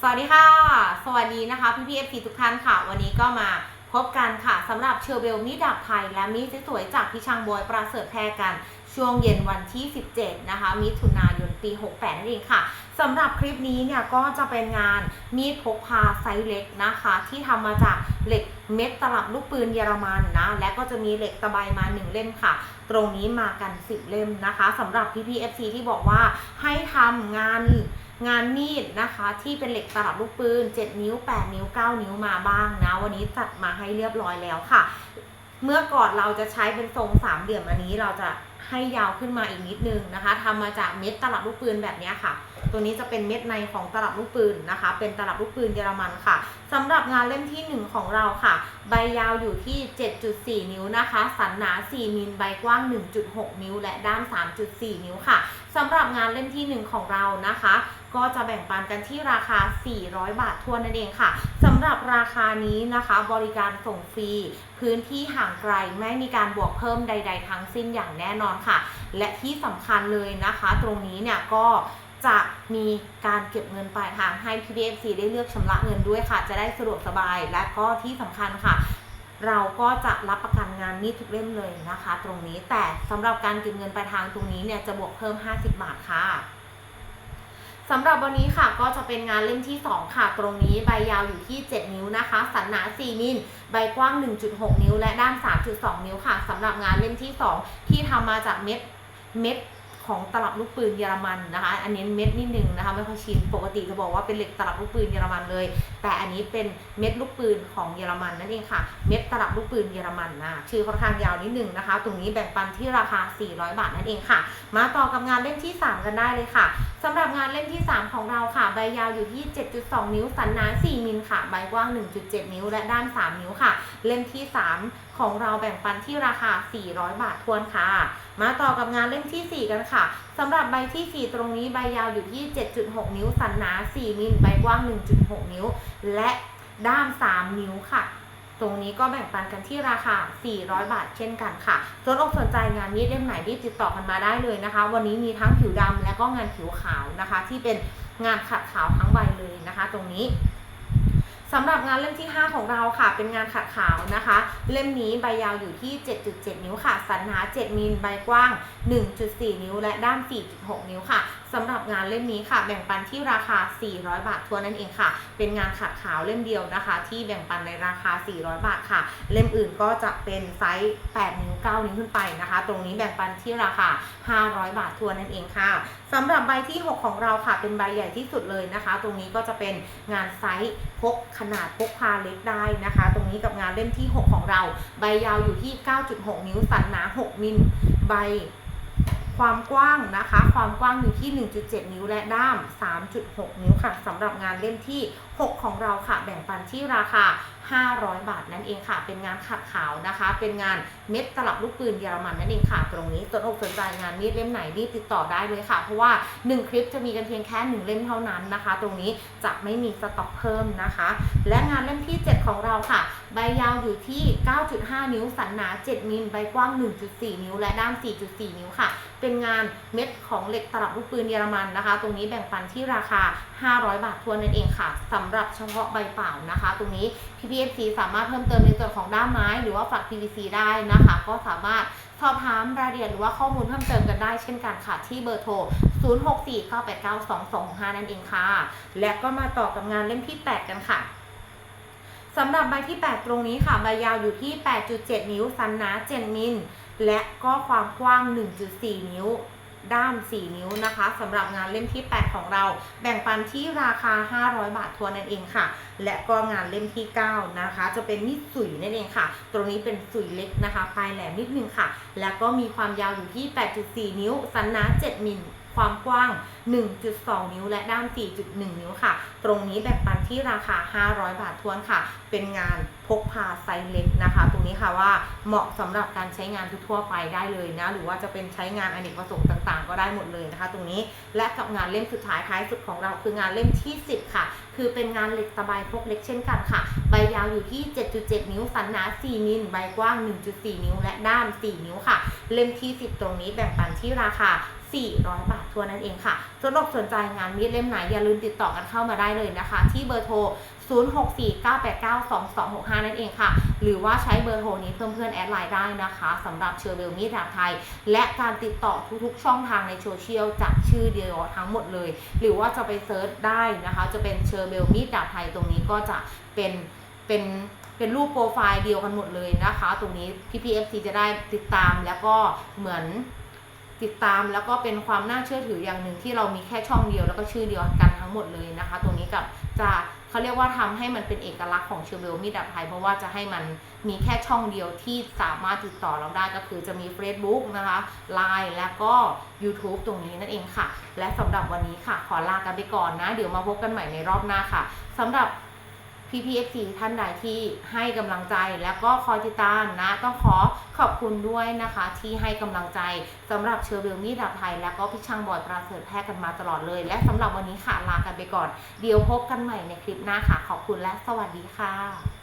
สวัสดีค่ะ สวัสดีนะคะพี่พี่เอฟซีทุกท่านค่ะ วันนี้ก็มาพบกันค่ะสำหรับเชอร์เบลมีดดาบไทย และมีดสวยจากพี่ช่างบอยประเสริฐแพรกัน ช่วงเย็นวันที่ 17 นะคะ มิถุนายนปี 68 นั่นเองค่ะสำหรับคลิปนี้เนี่ยก็จะเป็นงานมีดพกพาไซส์เล็กนะคะ ที่ทำมาจากเหล็กเม็ดตลับลูกปืนเยอรมันนะ และก็จะมีเหล็กตะไบมา 1 เล่มค่ะ ตรงนี้มากัน 10 เล่มนะคะสำหรับพี่พีเอฟซีที่บอกว่าให้ทำงาน งานมีดนะคะที่เป็นเหล็กตลับลูกปืน 7 นิ้ว 8 นิ้ว 9 นิ้วมาบ้างนะ วันนี้จัดมาให้เรียบร้อยแล้วค่ะ เมื่อก่อนเราจะใช้เป็นทรงสามเหลี่ยมอันนี้เราจะให้ยาวขึ้นมาอีกนิดนึงนะคะทำมาจากเม็ดตลับลูกปืนแบบนี้ค่ะ ตัวนี้จะเป็นเม็ดในของตลับลูกปืนนะคะ เป็นตลับลูกปืนเยอรมันค่ะสำหรับงานเล่มที่ 1 ของเราค่ะ ใบยาวอยู่ที่ 7.4 นิ้วนะคะ สันหนา 4มิลใบกว้าง 1.6 นิ้ว และด้าน 3.4 นิ้วค่ะสำหรับงานเล่มที่ 1 ของเรานะคะ ก็จะแบ่งปันกันที่ราคา 400 บาททวนนั่นเองค่ะสำหรับราคานี้นะคะ บริการส่งฟรี พื้นที่ห่างไกลไม่มีการบวกเพิ่มใด ๆ ทั้งสิ้นอย่างแน่นอนค่ะ และที่สำคัญเลยนะคะ ตรงนี้เนี่ยก็จะมีการเก็บเงินปลายทางให้ PBFC ได้เลือกชำระเงินด้วยค่ะ จะได้สะดวกสบาย และก็ที่สำคัญค่ะ เราก็จะรับประกันงานนี้ทุกเล่มเลยนะคะ ตรงนี้แต่สำหรับการเก็บเงินปลายทางตรงนี้เนี่ยจะบวกเพิ่ม 50 บาทค่ะ สำหรับวันนี้ค่ะก็จะเป็นงานเล่มที่ 2 ค่ะ ตรงนี้ใบยาวอยู่ที่ 7 นิ้วนะคะ สันหนา 4 มิล ใบกว้าง 1.6 นิ้ว และด้าน 3.2 นิ้วค่ะสำหรับงานเล่มที่ 2 ที่ทำมาจากเม็ดเม็ด ของตลับลูกปืนเยอรมันนะคะ อันนี้เม็ดนิดนึงนะคะไม่ค่อยชินปกติจะบอกว่าเป็นเหล็กตลับลูกปืนเยอรมันเลย แต่อันนี้เป็นเม็ดลูกปืนของเยอรมันนั่นเองค่ะ เม็ดตลับลูกปืนเยอรมันนะชื่อค่อนข้างยาวนิดนึงนะคะ ตรงนี้แบ่งปันที่ราคา 400 บาทนั่นเองค่ะ มาต่อกับงานเล่มที่ 3 กันได้เลยค่ะสำหรับงานเล่มที่ 3 ของเราค่ะ ใบยาวอยู่ที่ 7.2 นิ้ว สันหนา 4มิลค่ะ ใบกว้าง 1.7 นิ้ว และด้าน 3 นิ้วค่ะ เล่มที่ 3 ของเราแบ่งปันที่ราคา 400 บาททวนค่ะ มาต่อกับงานเล่มที่ 4 กันค่ะสำหรับใบที่ 4 ตรงนี้ใบยาวอยู่ที่ 7.6 นิ้ว สันหนา 4 มิล ใบกว้าง 1.6 นิ้ว และด้าน3นิ้วค่ะ ตรงนี้ก็แบ่งปันกันที่ราคา 400 บาทเช่นกันค่ะสนอกสนใจงานมีดเล่มไหนรีบติดต่อกันมาได้เลยนะคะ วันนี้มีทั้งผิวดำและก็งานผิวขาวนะคะ ที่เป็นงานขัดขาวทั้งใบเลยนะคะ ตรงนี้ สำหรับงานเล่มที่ 5 ของเราค่ะ เป็นงานขัดขาวนะคะ เล่มนี้ใบยาวอยู่ที่ 7.7 นิ้วค่ะ สันหนา7มิลใบกว้าง 1.4 นิ้ว และด้าน4.6 นิ้วค่ะ สำหรับงานเล่มนี้ค่ะ แบ่งปันที่ราคา 400 บาททัวนนั่นเองค่ะ เป็นงานขัดขาวเล่มเดียวนะคะ ที่แบ่งปันในราคา 400 บาทค่ะ เล่มอื่นก็จะเป็นไซส์8นิ้ว9นิ้วขึ้นไปนะคะ ตรงนี้แบ่งปันที่ราคา 500 บาททัวนั่นเองค่ะสำหรับใบที่ 6 ของเราค่ะ เป็นใบใหญ่ที่สุดเลยนะคะ ตรงนี้ก็จะเป็นงานไซส์พกขนาดพกพาเล็กได้นะคะ ตรงนี้กับงานเล่มที่ 6 ของเรา ใบยาวอยู่ที่ 9.6 นิ้วสันหนา 6 มิลใบ ความกว้างนะคะ ความกว้างอยู่ที่ 1.7 นิ้วและด้าม 3.6 นิ้วค่ะสำหรับงานเล่มที่ 6 ของเราค่ะ แบ่งปันที่ราคา 500 บาทนั่นเองค่ะ เป็นงานขัดขาวนะคะ เป็นงานเม็ดตลับลูกปืนเยอรมันนั่นเองค่ะ ตรงนี้สนอกสนใจงานมีดเล่มไหนรีบติดต่อได้เลยค่ะ เพราะว่า 1 คลิปจะมีกันเพียงแค่ 1 เล่มเท่านั้นนะคะ ตรงนี้จะไม่มีสต็อกเพิ่มนะคะ และงานเล่มที่ 7 ของเราค่ะใบยาวอยู่ที่ 9.5 นิ้ว สันหนา 7 มิล ใบกว้าง 1.4 นิ้ว และด้าม 4.4 นิ้วค่ะเเป็นงานเม็ดของเหล็กตลับลูกปืนเยอรมันนะคะ ตรงนี้แบ่งปันที่ราคา 500 บาททวนนั่นเองค่ะสำหรับเฉพาะใบเปล่านะคะ ตรงนี้ PPFC สามารถเพิ่มเติมในส่วนของด้ามไม้ หรือว่าฝัก PVC ได้นะคะ ก็สามารถสอบถามรายละเอียดหรือว่าข้อมูลเพิ่มเติมกันได้เช่นกันค่ะ ที่เบอร์โทร 0649892265นั่นเองค่ะ และก็มาต่อกับงานเล่มที่ 8 กันค่ะสำหรับใบที่ 8 ตรงนี้ค่ะ ใบยาวอยู่ที่ 8.7 นิ้ว สันหนา 7 มิล และก็ความกว้าง 1.4 นิ้ว ด้าม4นิ้วนะคะสำหรับงานเล่มที่ 8 ของเรา แบ่งปันที่ราคา 500 บาททัวนนั่นเองค่ะ และก็งานเล่มที่ 9 นะคะ จะเป็นมีดสุยนั่นเองค่ะ ตรงนี้เป็นสุยเล็กนะคะ ปลายแหลมนิดนึงค่ะ แล้วก็มีความยาวอยู่ที่ 8.4 นิ้ว สันหนา7มิล ความกว้าง 1.2 นิ้ว และด้าน4.1 นิ้วค่ะ ตรงนี้แบ่งปันที่ราคา 500 บาททวนค่ะ เป็นงานพกพาไซส์เล็กนะคะ ตรงนี้ค่ะว่าเหมาะสำหรับการใช้งานทั่วไปได้เลยนะ หรือว่าจะเป็นใช้งานอเนกประสงค์ต่างๆ ก็ได้หมดเลยนะคะ ตรงนี้ และกับงานเล่มสุดท้ายท้ายสุดของเราคืองานเล่มที่ 10 ค่ะ คือเป็นงานเหล็กตะไบพกเล็กเช่นกันค่ะ ใบยาวอยู่ที่ 7.7 นิ้ว สันหนา 4 มิล ใบกว้าง 1.4 นิ้ว และด้าม 4 นิ้วค่ะ เล่มที่ 10 ตรงนี้แบ่งปันที่ราคา 400 บาททัวนั่นเองค่ะสำหรับสนใจงานมีดเล่มไหนอย่าลืมติดต่อกันเข้ามาได้เลยนะคะ ที่เบอร์โทร 0649892265 นั่นเองค่ะ หรือว่าใช้เบอร์โทรนี้เพิ่มเพื่อนแอดไลน์ได้นะคะสำหรับเชอร์เบลมีดดาบไทย และการติดต่อทุกๆ ช่องทางในโซเชียลจากชื่อเดียวทั้งหมดเลย หรือว่าจะไปเซิร์ชได้นะคะ จะเป็นเชอร์เบลมีดดาบไทยตรงนี้ก็จะเป็นเป็นเป็นรูปโปรไฟล์เดียวกันหมดเลยนะคะ ตรงนี้พี่พีเอฟซีจะได้ติดตามแล้วก็เหมือน ติดตามแล้วก็เป็นความน่าเชื่อถืออย่างหนึ่งที่เรามีแค่ช่องเดียวแล้วก็ชื่อเดียวกันทั้งหมดเลยนะคะตรงนี้กับจะเขาเรียกว่าทำให้มันเป็นเอกลักษณ์ของเชอร์เบลมิดาไทยเพราะว่าจะให้มันมีแค่ช่องเดียวที่สามารถติดต่อเราได้ก็คือจะมี Facebook นะคะ Line แล้วก็ YouTube ตรงนี้นั่นเองค่ะ และสำหรับวันนี้ค่ะ ขอลากันไปก่อนนะ เดี๋ยวมาพบกันใหม่ในรอบหน้าค่ะสำหรับ พพ.เอฟซีท่านใดที่ให้กำลังใจแล้วก็คอยติดตามนะ ต้องขอขอบคุณด้วยนะคะ ที่ให้กำลังใจสำหรับเชอร์เบลมีดาบไทย แล้วก็พี่ช่างบอยประเสริฐแพทย์กันมาตลอดเลย และสำหรับวันนี้ค่ะลากันไปก่อน เดี๋ยวพบกันใหม่ในคลิปหน้าค่ะ ขอบคุณและสวัสดีค่ะ